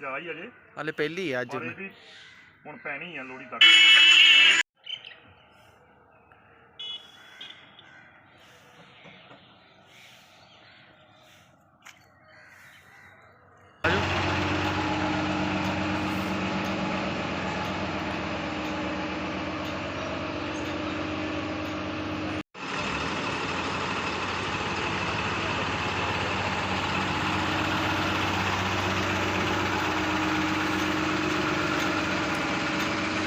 ਜਾ ਹੀ ਅਜੇ। ਹਲੇ ਪਹਿਲੀ ਆ ਅੱਜ। ਪਰ ਹੁਣ ਪੈਣੀ ਆ ਲੋੜੀ ਤੱਕ।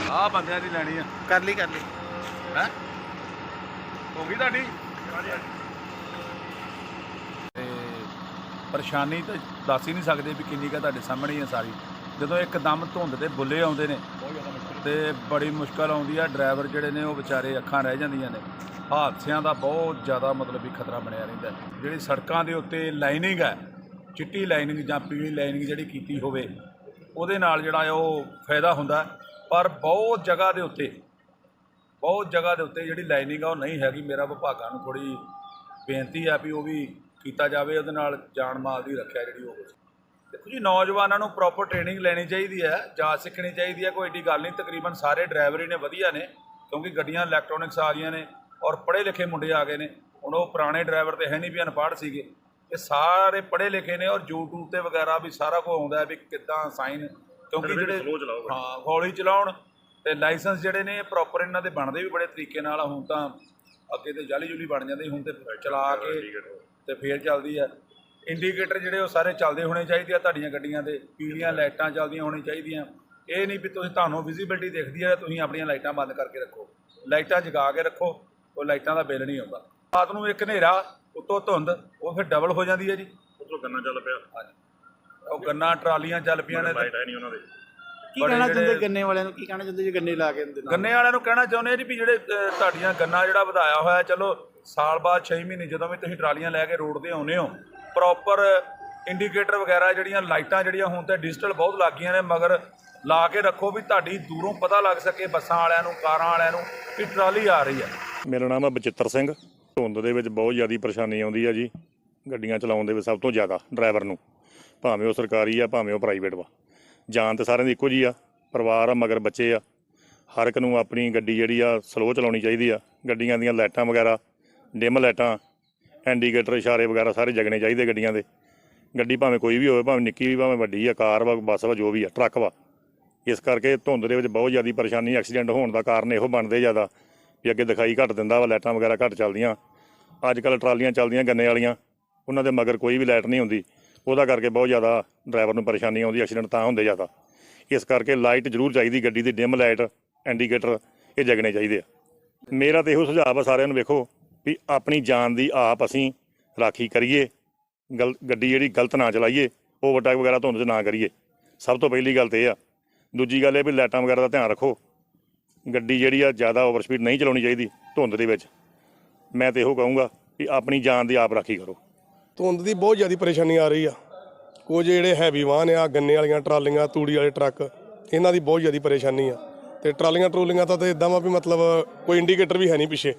ਆ ਬੰਦਿਆਂ ਦੀ ਲੈਣੀ ਆ। ਕਰ ਲਈ ਕਰ ਲਈ। ਹੈ? ਹੋ ਗਈ ਤੁਹਾਡੀ? ਤੇ ਪਰੇਸ਼ਾਨੀ ਤਾਂ ਦੱਸ ਹੀ ਨਹੀਂ ਸਕਦੇ ਵੀ ਕਿੰਨੀ ਕਾ ਤੁਹਾਡੇ ਸਾਹਮਣੇ ਹੀ ਆ ਸਾਰੀ। ਜਦੋਂ ਇੱਕਦਮ ਧੁੰਦ ਦੇ ਬੁੱਲੇ ਆਉਂਦੇ ਨੇ ਤੇ ਬੜੀ ਮੁਸ਼ਕਲ ਆਉਂਦੀ ਆ। ਡਰਾਈਵਰ ਜਿਹੜੇ ਨੇ ਉਹ ਵਿਚਾਰੇ ਅੱਖਾਂ ਰਹਿ ਜਾਂਦੀਆਂ ਨੇ। ਹਾਦਸਿਆਂ ਦਾ ਬਹੁਤ ਜ਼ਿਆਦਾ ਮਤਲਬ ਵੀ ਖਤਰਾ ਬਣਿਆ ਰਹਿੰਦਾ। ਜਿਹੜੀ ਸੜਕਾਂ ਦੇ ਉੱਤੇ ਲਾਈਨਿੰਗ ਹੈ ਚਿੱਟੀ ਲਾਈਨਿੰਗ ਜਾਂ ਪੀਲੀ ਲਾਈਨਿੰਗ ਜਿਹੜੀ ਕੀਤੀ ਹੋਵੇ ਉਹਦੇ ਨਾਲ ਜਿਹੜਾ ਉਹ ਫਾਇਦਾ ਹੁੰਦਾ। ਪਰ ਬਹੁਤ ਜਗ੍ਹਾ ਦੇ ਉੱਤੇ, ਬਹੁਤ ਜਗ੍ਹਾ ਦੇ ਉੱਤੇ ਜਿਹੜੀ ਲਾਈਨਿੰਗ ਆ ਉਹ ਨਹੀਂ ਹੈਗੀ। ਮੇਰਾ ਵਿਭਾਗਾਂ ਨੂੰ ਥੋੜੀ ਬੇਨਤੀ ਆ ਵੀ ਉਹ ਵੀ ਕੀਤਾ ਜਾਵੇ, ਉਹਦੇ ਨਾਲ ਜਾਨ ਮਾਲ ਦੀ ਰੱਖਿਆ ਜਿਹੜੀ ਉਹ ਦੇਖੋ ਜੀ, ਨੌਜਵਾਨਾਂ ਨੂੰ ਪ੍ਰੋਪਰ ਟ੍ਰੇਨਿੰਗ ਲੈਣੀ ਚਾਹੀਦੀ ਹੈ, ਜਾਂਚ ਸਿੱਖਣੀ ਚਾਹੀਦੀ ਹੈ, ਕੋਈ ਏਡੀ ਗੱਲ ਨਹੀਂ, ਤਕਰੀਬਨ ਸਾਰੇ ਡਰਾਈਵਰ ਹੀ ਨੇ, ਵਧੀਆ ਨੇ, ਕਿਉਂਕਿ ਗੱਡੀਆਂ ਇਲੈਕਟ੍ਰੋਨਿਕਸ ਆ ਗਈਆਂ ਨੇ ਔਰ ਪੜ੍ਹੇ ਲਿਖੇ ਮੁੰਡੇ ਆ ਗਏ ਨੇ। ਹੁਣ ਉਹ ਪੁਰਾਣੇ ਡਰਾਈਵਰ ਤੇ ਹੈ ਨਹੀਂ ਵੀ ਅਨਪੜ੍ਹ ਸੀਗੇ। ਇਹ ਸਾਰੇ ਪੜ੍ਹੇ ਲਿਖੇ ਨੇ ਔਰ YouTube ਤੇ ਵਗੈਰਾ ਵੀ ਸਾਰਾ ਕੁਝ ਆਉਂਦਾ ਵੀ ਕਿੱਦਾਂ ਸਾਈਨ ਕਿਉਂਕਿ ਜਿਹੜੇ slow ਚਲਾਓ ਗੱਡੀ। ਹਾਂ ਹੌਲੀ ਚਲਾਉਣ ਤੇ ਲਾਇਸੈਂਸ ਜਿਹੜੇ ਨੇ ਪ੍ਰੋਪਰ ਇਹਨਾਂ ਦੇ ਬਣਦੇ ਵੀ ਬੜੇ ਤਰੀਕੇ ਨਾਲ ਆ। ਹੁਣ ਤਾਂ ਅੱਗੇ ਤੇ ਜਾਲੀ ਜੁਲੀ ਬਣ ਜਾਂਦੀ ਹੁਣ ਤੇ ਚਲਾ ਕੇ ਤੇ ਫੇਰ ਚੱਲਦੀ ਆ। ਇੰਡੀਕੇਟਰ ਜਿਹੜੇ ਉਹ ਸਾਰੇ ਚੱਲਦੇ ਹੋਣੇ ਚਾਹੀਦੇ ਆ ਤੁਹਾਡੀਆਂ ਗੱਡੀਆਂ ਦੇ ਪੀਲੀਆਂ ਲਾਈਟਾਂ ਚੱਲਦੀਆਂ ਹੋਣੀਆਂ ਚਾਹੀਦੀਆਂ। ਇਹ ਨਹੀਂ ਵੀ ਤੁਸੀਂ ਤੁਹਾਨੂੰ ਵਿਜ਼ਿਬਿਲਟੀ ਦਿਖਦੀ ਹੈ ਤੁਸੀਂ ਆਪਣੀਆਂ ਲਾਈਟਾਂ ਬੰਦ ਕਰਕੇ ਰੱਖੋ। ਲਾਈਟਾਂ ਜਗਾ ਕੇ ਰੱਖੋ ਉਹ ਲਾਈਟਾਂ ਦਾ ਬਿੱਲ ਨਹੀਂ ਆਉਂਦਾ। ਰਾਤ ਨੂੰ ਇੱਕ ਹਨੇਰਾ ਉੱਤੋਂ ਧੁੰਦ ਉਹ ਫਿਰ ਡਬਲ ਹੋ ਜਾਂਦੀ ਹੈ ਜੀ। ਉਧਰੋਂ ਗੰਨਾ ਚੱਲ ਪਿਆ। ਹਾਂਜੀ। ਉਹ ਗੰਨਾ ਟਰਾਲੀਆਂ ਚੱਲ ਪਈਆਂ ਨੇ ਤੇ ਲਾਈਟ ਹੈ ਨਹੀਂ ਉਹਨਾਂ ਦੇ। ਕੀ ਬੜੇ ਕਹਿਣਾ ਜਿਹੜੇ- ਚਾਹੁੰਦੇ ਗੰਨੇ ਵਾਲਿਆਂ ਨੂੰ? ਕੀ ਕਹਿਣਾ ਚਾਹੁੰਦੇ ਜੇ ਗੰਨੇ ਲਾ ਕੇ ਦਿੰਦੇ? ਗੰਨੇ ਵਾਲਿਆਂ ਨੂੰ ਕਹਿਣਾ ਚਾਹੁੰਦੇ ਆ ਜੀ ਵੀ ਜਿਹੜੇ ਤੁਹਾਡੀਆਂ ਗੰਨਾ ਜਿਹੜਾ ਵਧਾਇਆ ਹੋਇਆ ਚਲੋ ਸਾਲ ਬਾਅਦ 6 ਮਹੀਨੇ ਜਦੋਂ ਵੀ ਤੁਸੀਂ ਟਰਾਲੀਆਂ ਲੈ ਕੇ ਰੋਡ ਤੇ ਆਉਨੇ ਹੋ ਪ੍ਰੋਪਰ ਇੰਡੀਕੇਟਰ ਵਗੈਰਾ ਜਿਹੜੀਆਂ ਲਾਈਟਾਂ ਜਿਹੜੀਆਂ ਹੁਣ ਤੇ ਡਿਜੀਟਲ ਬਹੁਤ ਲੱਗ ਗਈਆਂ ਨੇ ਮਗਰ ਲਾ ਕੇ ਰੱਖੋ ਵੀ ਤੁਹਾਡੀ ਦੂਰੋਂ ਪਤਾ ਲੱਗ ਸਕੇ ਬੱਸਾਂ ਵਾਲਿਆਂ ਨੂੰ ਕਾਰਾਂ ਵਾਲਿਆਂ ਨੂੰ ਕਿ ਟਰਾਲੀ ਆ ਰਹੀ ਹੈ। ਮੇਰਾ ਨਾਮ ਹੈ ਬਚਿੱਤਰ ਸਿੰਘ। ਧੁੰਦ ਦੇ ਵਿੱਚ ਬਹੁਤ ਜ਼ਿਆਦਾ ਪਰੇਸ਼ਾਨੀ ਆਉਂਦੀ ਆ ਜੀ ਗੱਡੀਆਂ ਚਲਾਉਣ ਦੇ ਵਿੱਚ ਸਭ ਤੋਂ ਜ਼ਿਆਦਾ ਡਰਾਈਵਰ ਨੂੰ। ਭਾਵੇਂ ਉਹ ਸਰਕਾਰੀ ਆ, ਭਾਵੇਂ ਉਹ ਪ੍ਰਾਈਵੇਟ ਵਾ। ਜਾਨ ਤਾਂ ਸਾਰਿਆਂ ਦੀ ਇੱਕੋ ਜੀ ਆ, ਪਰਿਵਾਰ ਆ, ਮਗਰ ਬੱਚੇ ਆ। ਹਰ ਇੱਕ ਨੂੰ ਆਪਣੀ ਗੱਡੀ ਜਿਹੜੀ ਆ ਸਲੋ ਚਲਾਉਣੀ ਚਾਹੀਦੀ ਆ। ਗੱਡੀਆਂ ਦੀਆਂ ਲਾਈਟਾਂ ਵਗੈਰਾ ਡਿਮ ਲਾਈਟਾਂ ਇੰਡੀਕੇਟਰ ਇਸ਼ਾਰੇ ਵਗੈਰਾ ਸਾਰੇ ਜਗਣੇ ਚਾਹੀਦੇ ਗੱਡੀਆਂ ਦੇ। ਗੱਡੀ ਭਾਵੇਂ ਕੋਈ ਵੀ ਹੋਵੇ, ਭਾਵੇਂ ਨਿੱਕੀ ਵੀ, ਭਾਵੇਂ ਵੱਡੀ ਆ, ਕਾਰ ਵਾ, ਬੱਸ ਵਾ, ਜੋ ਵੀ ਆ, ਟਰੱਕ ਵਾ। ਇਸ ਕਰਕੇ ਧੁੰਦ ਦੇ ਵਿੱਚ ਬਹੁਤ ਜ਼ਿਆਦਾ ਪਰੇਸ਼ਾਨੀ ਐਕਸੀਡੈਂਟ ਹੋਣ ਦਾ ਕਾਰਨ ਇਹੋ ਬਣਦੇ ਜ਼ਿਆਦਾ। ਵੀ ਅੱਗੇ ਦਿਖਾਈ ਘੱਟ ਦਿੰਦਾ ਵਾ, ਲਾਈਟਾਂ ਵਗੈਰਾ ਘੱਟ ਚੱਲਦੀਆਂ। ਅੱਜ ਕੱਲ ਟਰਾਲੀਆਂ ਚੱਲਦੀਆਂ ਗੰਨੇ ਵਾਲੀਆਂ। ਉਹਨਾਂ ਦੇ ਮਗਰ ਕੋਈ ਵੀ ਲਾਈਟ ਨਹੀਂ ਹੁੰਦੀ। ਉਹਦਾ ਕਰਕੇ ਬਹੁਤ ਜ਼ਿਆਦਾ ਡਰਾਈਵਰ ਨੂੰ ਪਰੇਸ਼ਾਨੀ ਆਉਂਦੀ, ਐਕਸੀਡੈਂਟ ਤਾਂ ਹੁੰਦੇ ਜ਼ਿਆਦਾ। ਇਸ ਕਰਕੇ ਲਾਈਟ ਜ਼ਰੂਰ ਚਾਹੀਦੀ ਗੱਡੀ ਦੀ, ਡਿਮ ਲਾਈਟ, ਇੰਡੀਕੇਟਰ, ਇਹ ਜਗਣੇ ਚਾਹੀਦੇ ਆ। ਮੇਰਾ ਤਾਂ ਇਹੋ ਸੁਝਾਅ ਆ ਸਾਰਿਆਂ ਨੂੰ ਵੇਖੋ ਵੀ ਆਪਣੀ ਜਾਨ ਦੀ ਆਪ ਅਸੀਂ ਰਾਖੀ ਕਰੀਏ, ਗਲ, ਗੱਡੀ ਜਿਹੜੀ ਗਲਤ ਨਾ ਚਲਾਈਏ, ਓਵਰਟੇਕ ਵਗੈਰਾ ਧੁੰਦ 'ਚ ਨਾ ਕਰੀਏ। ਸਭ ਤੋਂ ਪਹਿਲੀ ਗੱਲ ਤੇ ਇਹ ਆ। ਦੂਜੀ ਗੱਲ ਇਹ ਵੀ ਲਾਈਟਾਂ ਵਗੈਰਾ ਦਾ ਧਿਆਨ ਰੱਖੋ। ਗੱਡੀ ਜਿਹੜੀ ਆ ਜ਼ਿਆਦਾ ਓਵਰ ਸਪੀਡ ਨਹੀਂ ਚਲਾਉਣੀ ਚਾਹੀਦੀ ਧੁੰਦ ਦੇ ਵਿੱਚ। ਮੈਂ ਤੇ ਇਹੋ ਕਹੂੰਗਾ ਵੀ ਆਪਣੀ ਜਾਨ ਦੀ ਆਪ ਰਾਖੀ ਕਰੋ। ਧੁੰਦ ਦੀ ਬਹੁਤ ਜ਼ਿਆਦਾ ਪਰੇਸ਼ਾਨੀ ਆ ਰਹੀ ਆ। ਕੁਝ ਜਿਹੜੇ ਹੈਵੀ ਵਾਹਨ ਆ, ਗੰਨੇ ਵਾਲੀਆਂ ਟਰਾਲੀਆਂ, ਤੂੜੀ ਵਾਲੇ ਟਰੱਕ, ਇਹਨਾਂ ਦੀ ਬਹੁਤ ਜ਼ਿਆਦਾ ਪਰੇਸ਼ਾਨੀ ਆ। ਤੇ ਟਰਾਲੀਆਂ ਟਰੂਲੀਆਂ ਤਾਂ ਤੇ ਇਦਾਂ ਵਾ ਵੀ ਮਤਲਬ ਕੋਈ ਇੰਡੀਕੇਟਰ ਵੀ ਹੈ ਨਹੀਂ ਪਿੱਛੇ।